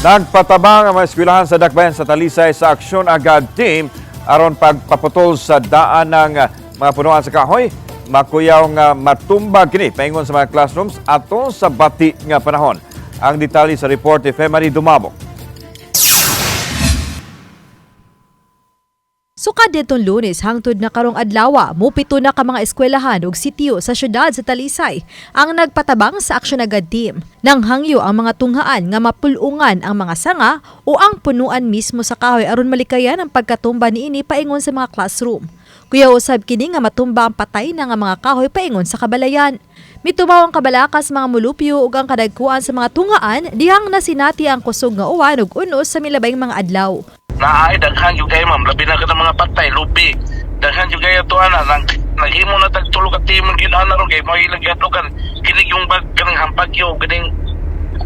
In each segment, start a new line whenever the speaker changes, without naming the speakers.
Nagpatabang ang mga eskwelahan sa Dakbayan sa Talisay sa Aksyon Agad Team aron pagpaputol sa daan ng ah, mga punuan sa kahoy. Makuyaw nga matumba kini paingon sa mga classrooms ato sa bati nga panahon. Ang detalye sa report ni Femari Dumabok.
Sukad ditong lunes hangtod na karong adlaw, mupito na ka mga eskwelahan ug sitio sa syudad sa Talisay ang nagpatabang sa aksyon agad team. Nang hangyo ang mga tunghaan nga mapulungan ang mga sanga o ang punuan mismo sa kahoy aron malikayan ang pagkatumba niini paingon sa mga classroom. Kuya usab kini nga matumba ang patay na nga mga kahoy paingon sa kabalayan. Mitumaw ang kabalakas mga mulupyo ug ang kadagkuan sa mga tungaan dihang nasinati ang kusog nga uwan ug unos sa milabayng mga adlaw.
Naay daghan yung kayo ma'am, labi na ka ng mga patay, lupi. Daghan yung kayo to ana, nang naghimo na tagtulog at timon gid ana ron kay may lagatukan. Kinig yung bag kanang hampagyo, ganing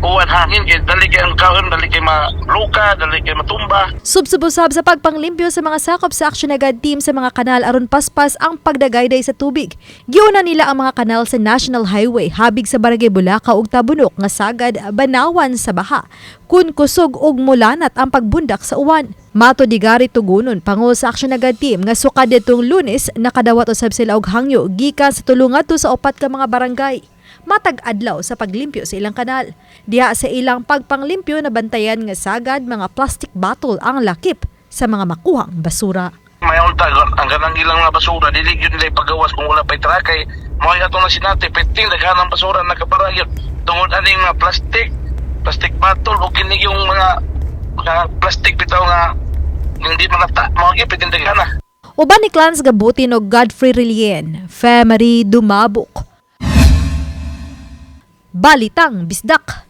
uwan hangin kay dali kay ang kaon, dali kay maluka, dali kay matumba.
Subsubusab sa pagpanglimpyo sa mga sakop sa Action Agad Team sa mga kanal aron paspas ang pagdagayday sa tubig. Giuna nila ang mga kanal sa National Highway habig sa Barangay Bulaca ug Tabunok nga sagad banawan sa baha. Kun kusog ug mulanat ang pagbundak sa uwan. Mato di gari tugunon pango sa Action Agad Team nga sukad ditong Lunes nakadawat usab sila og hangyo gikan sa tulungato sa upat ka mga barangay matag adlaw sa paglimpyo sa ilang kanal. Diha sa ilang pagpanglimpyo na bantayan nga sagad mga plastic bottle ang lakip sa mga makuhang basura.
May unta ang ganang ilang mga basura, dili yun nila pagawas kung wala pa'y trakay. Mga ato na sinati, peting daghan ang basura nakabarayon. Tungod aning mga plastic, plastic bottle o kinig yung mga, mga plastic bitaw nga hindi manata, mga gipit yung daghan.
Uban ni Clans Gabutin o Godfrey Rilien, Femery Dumabok. Balitang Bisdak